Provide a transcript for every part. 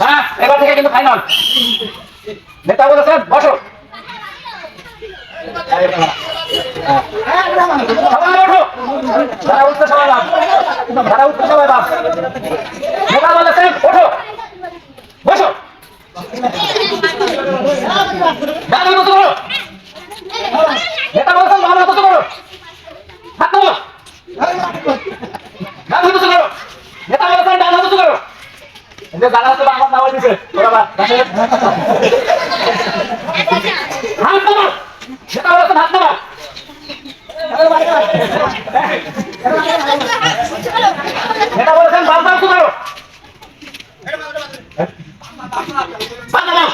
হ্যাঁ এবার থেকে কিন্তু ফাইনাল নেতা বলেছেন বসো। ওঠো। যারা উঠতে সবাই বাপ যারা উঠতে সবাই বাপ নেতা বলেছেন ওঠো বসো ডান হাত উঁচু করো নেতা বলেছেন বাম হাত উঁচু করো হাত নামাও ডান হাত উঁচু করো নেতা বলেছেন ডান হাত উঁচু করো এই যে জানা আছে বাংলা নামাই দিছে, ওরা বা হাত নামাও নেতা বলেছেন হাত নামাও নেতা বলেছেন বাম পা উঁচু করো পা নামাও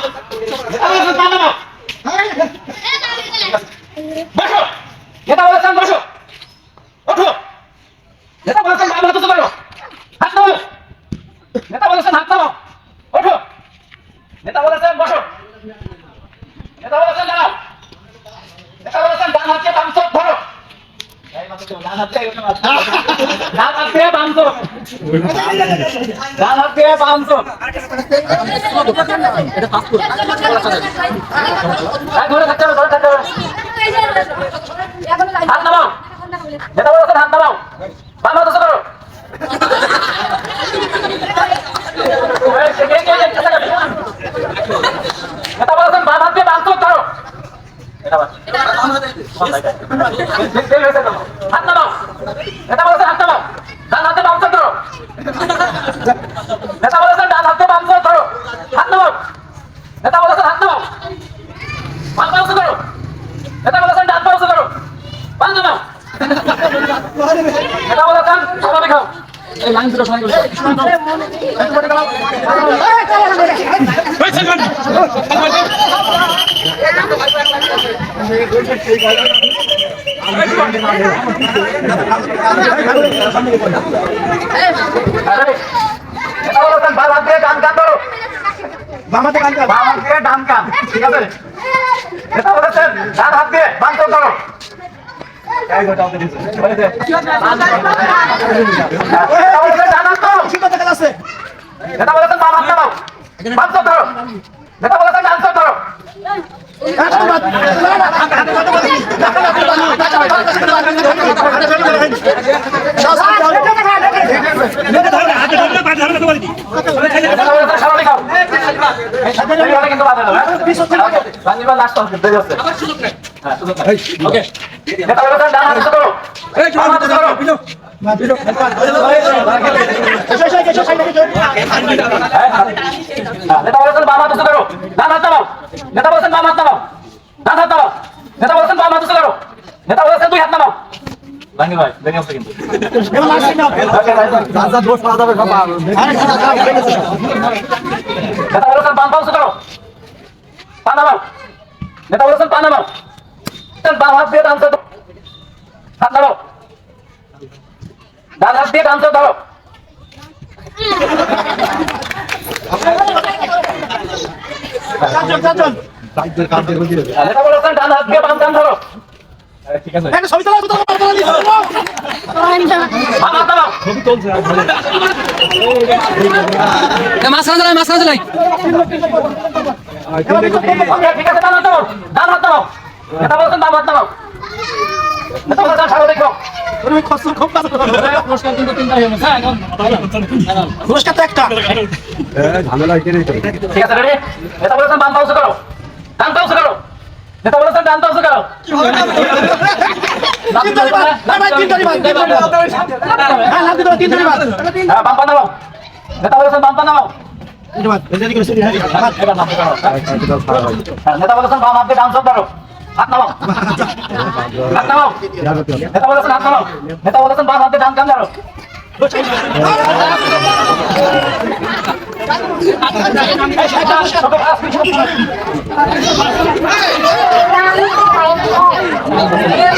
নেতা বলেছেন পা নামাও বসো নেতা বলেছেন বসো ওঠো নেতা বলেছেন বাম হাত উঁচু করো হাত নামাও নেতা বলেছেন হাত নামাও ওঠো নেতা বলেছেন বসো নেতা বলেছেন দাঁড়াও নেতা বলেছেন ডান হাত দিয়ে বাম চোখ ধরো এই মাত্র তো ডান হাত দিয়ে এরকম আছে। ডান হাত দিয়ে বাম চোখ ডান হাত দিয়ে বাম চোখ এই ধরে থাকতে হবে ধরে থাকতে হবে হাত নামাও নেতা বলেছেন হাত নামাও হাত উঁচু করো নেতা বলেছেন বাম হাত ধরো দেরি হয়েছে তো। হাত নামাও নেতা বলেছেন হাত নামাও ডান হাতে বাম ধরো। নেতা বলেছেন ডান হাতে বাম ধরো, হাত নামাও। নেতা বলেছেন হাত নামাও, বাম পা উঁচু করো নেতা বলেছেন ডান পা উঁচু করো পা নামাও। নেতা বলেছেন স্বাভাবিক হও। এই লাইন দুটো সবাই বলেছেন বামাতে কান কান বাম দিয়ে ডান কান ঠিক আছে নেতা বলেছেন ডান হাত দিয়ে বাম চোখ ধরো নেতা বলেছেন ডান হাত ধরো ঠিক কথা আছে নেতা বলেছেন বাম ধরো ধরো হ্যাঁ? হ্যাঁ, করো করো নেতা বলেছেন নামাও নেতা নেতা নেতা বলেছেন দুই হাত নামাও। জাহাঙ্গীর ভাই দেরি হচ্ছে কিন্তু। রাজা দোষ পাওয়া যাবে সব নেতা বলেছেন বাম পা উঁচু করো পা নামাও। নেতা বলেছেন পা নামাও। বাম হাত দিয়ে ডান চোখ ধরো। ডান হাত দিয়ে ডান ধরো নেতা বলেছেন ডান হাত দিয়ে বাম কান ধরো ঠিক আছে। ছবি তোলা ছবি তোলা বাম হাত মাঝখানে চালাই মাঝখানে চালাই ঠিক আছে হাত হাত বলেছেন হাত করো। পুরস্কার তো একটা। ঠিক আছে রেডি বলেছেন বাম পাউসে করো। নেতা বলেছেন ডান পাউসে করো তিন ধরি বাদ না? ভাই তিন ধরি বাদ তিন ধরি বাদ। হ্যাঁ লাভ দিতে তিন হ্যাঁ বাম নেতা হাত দিয়ে ডান ধরো। হাত নামাও। হাত নামাও। নেতা বলেছেন হাত নামাও। নেতা বলেছেন বাম হাত দিয়ে কান ধরো। You.